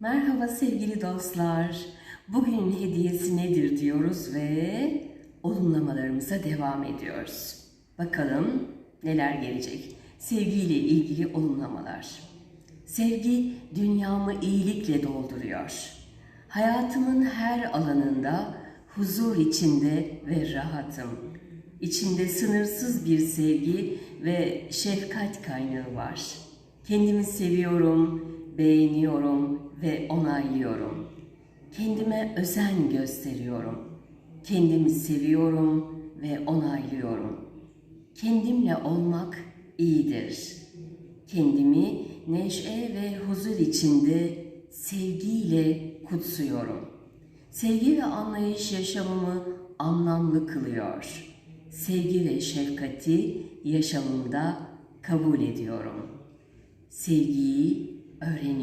Merhaba sevgili dostlar. Bugünün hediyesi nedir diyoruz ve olumlamalarımıza devam ediyoruz. Bakalım neler gelecek. Sevgiyle ilgili olumlamalar. Sevgi dünyamı iyilikle dolduruyor. Hayatımın her alanında huzur içinde ve rahatım. İçinde sınırsız bir sevgi ve şefkat kaynağı var. Kendimi seviyorum, beğeniyorum ve onaylıyorum. Kendime özen gösteriyorum. Kendimi seviyorum ve onaylıyorum. Kendimle olmak iyidir. Kendimi neşe ve huzur içinde sevgiyle kutsuyorum. Sevgi ve anlayış yaşamımı anlamlı kılıyor. Sevgi ve şefkati yaşamımda kabul ediyorum. Sevgiyi öğreniyor.